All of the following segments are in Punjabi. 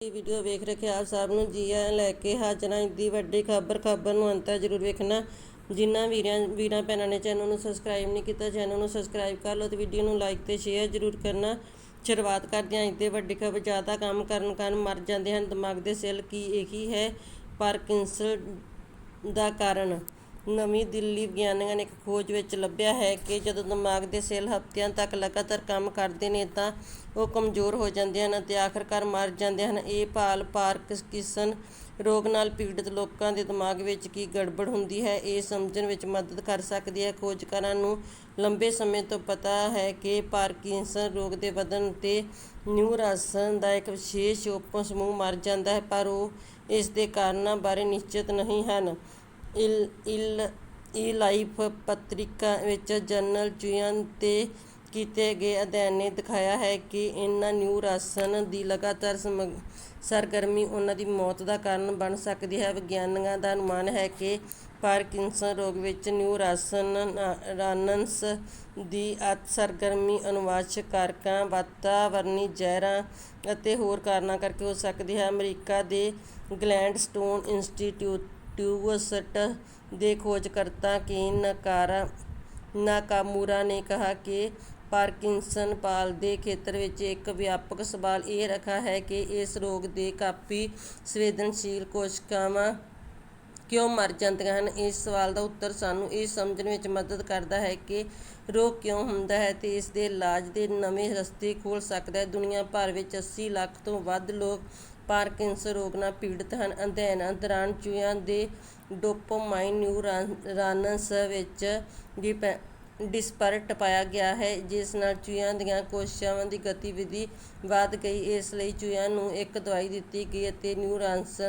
ਇਹ ਵੀਡੀਓ ਵੇਖ ਰੱਖਿਆ ਆਪ ਸਭ ਨੂੰ ਜੀ ਆਇਆਂ ਲੈ ਕੇ ਹਾਜ਼ਰਾਂ ਹਾਂ ਵੱਡੀ ਖਬਰ ਖਬਰ ਨੂੰ ਅੰਤ ਜ਼ਰੂਰ ਵੇਖਣਾ। ਜਿਨ੍ਹਾਂ ਵੀਰਾਂ ਵੀਰਾਂ ਭੈਣਾਂ ਨੇ ਚੈਨਲ ਨੂੰ ਸਬਸਕ੍ਰਾਈਬ ਨਹੀਂ ਕੀਤਾ ਚੈਨਲ ਨੂੰ ਸਬਸਕ੍ਰਾਈਬ ਕਰ ਲਓ ਤੇ ਵੀਡੀਓ ਨੂੰ ਲਾਈਕ ਤੇ ਸ਼ੇਅਰ ਜ਼ਰੂਰ ਕਰਨਾ। ਸ਼ੁਰੂਆਤ ਕਰਦੇ ਹਾਂ ਇੰਦੀ ਵੱਡੀ ਖਬਰ ਜ਼ਿਆਦਾ ਕੰਮ ਕਰਨ ਕਾਰਨ ਮਰ ਜਾਂਦੇ ਹਨ। ਦਿਮਾਗ ਦੇ ਸੈੱਲ ਕੀ, ਇਹੀ ਹੈ? ਪਾਰਕਿੰਸਨ ਦਾ ਕਾਰਨ। ਨਵੀਂ ਦਿੱਲੀ ਵਿਗਿਆਨੀਆਂ ਨੇ ਇੱਕ ਖੋਜ ਵਿੱਚ ਲੱਭਿਆ ਹੈ ਕਿ ਜਦੋਂ ਦਿਮਾਗ ਦੇ ਸੈੱਲ ਹਫ਼ਤਿਆਂ ਤੱਕ ਲਗਾਤਾਰ ਕੰਮ ਕਰਦੇ ਨੇ ਤਾਂ ਉਹ ਕਮਜ਼ੋਰ ਹੋ ਜਾਂਦੇ ਹਨ ਅਤੇ ਆਖਰਕਾਰ ਮਰ ਜਾਂਦੇ ਹਨ। ਇਹ ਭਾਲ ਪਾਰਕਿੰਸਨ ਰੋਗ ਨਾਲ ਪੀੜਤ ਲੋਕਾਂ ਦੇ ਦਿਮਾਗ ਵਿੱਚ ਕੀ ਗੜਬੜ ਹੁੰਦੀ ਹੈ, ਇਹ ਸਮਝਣ ਵਿੱਚ ਮਦਦ ਕਰ ਸਕਦੀ ਹੈ। ਖੋਜਕਾਰਾਂ ਨੂੰ ਲੰਬੇ ਸਮੇਂ ਤੋਂ ਪਤਾ ਹੈ ਕਿ ਪਾਰਕਿੰਸਨ ਰੋਗ ਦੇ ਵਧਣ ਤੇ ਨਿਊਰਾਸਨ ਦਾ ਇੱਕ ਵਿਸ਼ੇਸ਼ ਉਪ ਸਮੂਹ ਮਰ ਜਾਂਦਾ ਹੈ, ਪਰ ਉਹ ਇਸ ਦੇ ਕਾਰਨਾਂ ਬਾਰੇ ਨਿਸ਼ਚਿਤ ਨਹੀਂ ਹਨ। ਇਲ ਇਲ ਈ ਲਾਈਫ ਪੱਤਰਿਕਾ ਵਿੱਚ ਜਨਰਲ ਚੂਹਿਆਂ ਤੇ ਕੀਤੇ ਗਏ ਅਧਿਐਨ ਨੇ ਦਿਖਾਇਆ ਹੈ ਕਿ ਇਹਨਾਂ ਨਿਊ ਰਾਸਨ ਦੀ ਲਗਾਤਾਰ ਸਮਗ- ਸਰਗਰਮੀ ਉਹਨਾਂ ਦੀ ਮੌਤ ਦਾ ਕਾਰਨ ਬਣ ਸਕਦੀ ਹੈ। ਵਿਗਿਆਨੀਆਂ ਦਾ ਅਨੁਮਾਨ ਹੈ ਕਿ ਪਾਰਕਿੰਸਨ ਰੋਗ ਵਿੱਚ ਨਿਊ ਰਾਸਨ ਨਿਊਰਾਂਸ ਦੀ ਅਤ ਸਰਗਰਮੀ ਅਨੁਵਾਂਸ਼ਿਕ ਕਾਰਕਾਂ ਵਾਤਾਵਰਣੀ ਜ਼ਹਿਰਾਂ ਅਤੇ ਹੋਰ ਕਾਰਨਾਂ ਕਰਕੇ ਹੋ ਸਕਦੀ ਹੈ। ਅਮਰੀਕਾ ਦੇ ਗਲੈਂਡਸਟੋਨ ਇੰਸਟੀਚਿਊਟ ਦੇ ਖੋਜਕਰਤਾ ਕੀਨ ਨਕਾਰਾ ਨਾਕਾਮੂਰਾ ਨੇ ਕਿਹਾ ਕਿ ਪਾਰਕਿੰਸਨ ਪਾਲ ਦੇ ਖੇਤਰ ਵਿੱਚ ਇੱਕ ਵਿਆਪਕ ਸਵਾਲ ਇਹ ਰੱਖਾ ਹੈ ਕਿ ਇਸ ਰੋਗ ਦੇ ਕਾਫੀ ਸੰਵੇਦਨਸ਼ੀਲ ਕੋਸ਼ਿਕਾਵਾਂ ਕਿਉਂ ਮਰ ਜਾਂਦੀਆਂ ਹਨ। ਇਸ ਸਵਾਲ ਦਾ ਉੱਤਰ ਸਾਨੂੰ ਇਹ ਸਮਝਣ ਵਿੱਚ ਮਦਦ ਕਰਦਾ ਹੈ ਕਿ ਰੋਗ ਕਿਉਂ ਹੁੰਦਾ ਹੈ ਤੇ ਇਸ ਦੇ ਇਲਾਜ ਦੇ ਨਵੇਂ ਰਸਤੇ ਖੋਲ੍ਹ ਸਕਦਾ ਹੈ। ਦੁਨੀਆ ਭਰ ਵਿੱਚ 80 ਲੱਖ ਤੋਂ ਵੱਧ ਲੋਕ ਪਾਰਕਿੰਸਨ ਰੋਗ ਨਾਲ ਪੀੜਤ ਹਨ। ਅਧਿਐਨਾਂ ਦੌਰਾਨ ਚੂਹਿਆਂ ਦੇ ਡੋਪਾਮਾਈਨ ਨਿਊਰਾਨਸ ਵਿੱਚ ਡਿਪੈ ਡਿਸਪਰ ਟਪਾਇਆ ਗਿਆ ਹੈ, ਜਿਸ ਨਾਲ ਚੂਹਿਆਂ ਦੀਆਂ ਕੋਸ਼ਿਕਾਵਾਂ ਦੀ ਗਤੀਵਿਧੀ ਵਧ ਗਈ। ਇਸ ਲਈ ਚੂਹਿਆਂ ਨੂੰ ਇੱਕ ਦਵਾਈ ਦਿੱਤੀ ਗਈ ਅਤੇ ਨਿਊਰਾਂਸ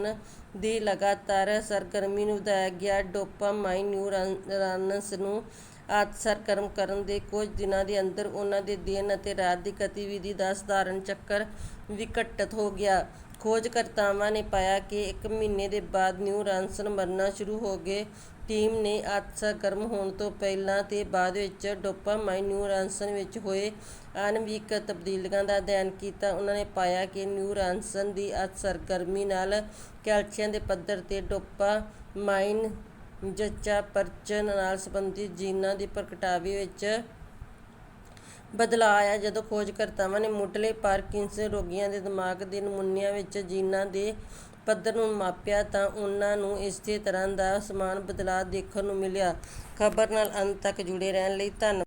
ਦੀ ਲਗਾਤਾਰ ਸਰਗਰਮੀ ਨੂੰ ਵਧਾਇਆ ਗਿਆ। ਡੋਪਾਮਾਈਨ ਨਿਊਰਾਨਸ ਨੂੰ ਆਤ ਸਰਗਰਮ ਕਰਨ ਦੇ ਕੁਝ ਦਿਨਾਂ ਦੇ ਅੰਦਰ ਉਹਨਾਂ ਦੇ ਦਿਨ ਅਤੇ ਰਾਤ ਦੀ ਗਤੀਵਿਧੀ ਦਾ ਸਧਾਰਨ ਚੱਕਰ ਵਿਘਟਿਤ ਹੋ ਗਿਆ। ਖੋਜਕਰਤਾਵਾਂ ਨੇ ਪਾਇਆ ਕਿ ਇੱਕ ਮਹੀਨੇ ਦੇ ਬਾਅਦ ਨਿਊਰਾਂਸ ਮਰਨਾ ਸ਼ੁਰੂ ਹੋ ਗਏ। ਟੀਮ ਨੇ ਅਤ ਹੋਣ ਤੋਂ ਪਹਿਲਾਂ ਤੇ ਬਾਅਦ ਵਿੱਚ ਡੋਪਾਮਾਈਨ ਨਿਊਰਾਂਸ ਵਿੱਚ ਹੋਏ ਆਣਵਿਕ ਤਬਦੀਲੀਆਂ ਦਾ ਅਧਿਐਨ ਕੀਤਾ। ਉਹਨਾਂ ਨੇ ਪਾਇਆ ਕਿ ਨਿਊਰਾਂਸ ਦੀ ਅਤ ਨਾਲ ਕੈਲਸ਼ੀਅਮ ਦੇ ਪੱਧਰ ਤੇ ਡੋਪਾਮਾਈਨ ਜੱਚਾਪਰਚਨ ਨਾਲ ਸੰਬੰਧਿਤ ਜੀਨਾਂ ਦੇ ਪ੍ਰਗਟਾਵੇ ਵਿੱਚ ਬਦਲਾਅ ਆਇਆ। ਜਦੋਂ ਖੋਜਕਰਤਾਵਾਂ ਨੇ ਮੁਢਲੇ ਪਾਰਕਿੰਸਨ ਰੋਗੀਆਂ ਦੇ ਦਿਮਾਗ ਦੇ ਨਮੂਨਿਆਂ ਵਿੱਚ ਜੀਨਾਂ ਦੇ ਪੱਧਰ ਨੂੰ ਮਾਪਿਆ ਤਾਂ ਉਹਨਾਂ ਨੂੰ ਇਸੇ ਤਰ੍ਹਾਂ ਦਾ ਸਮਾਨ ਬਦਲਾਅ ਦੇਖਣ ਨੂੰ ਮਿਲਿਆ। ਖਬਰ ਨਾਲ ਅੰਤ ਤੱਕ ਜੁੜੇ ਰਹਿਣ ਲਈ ਧੰਨਵਾਦ।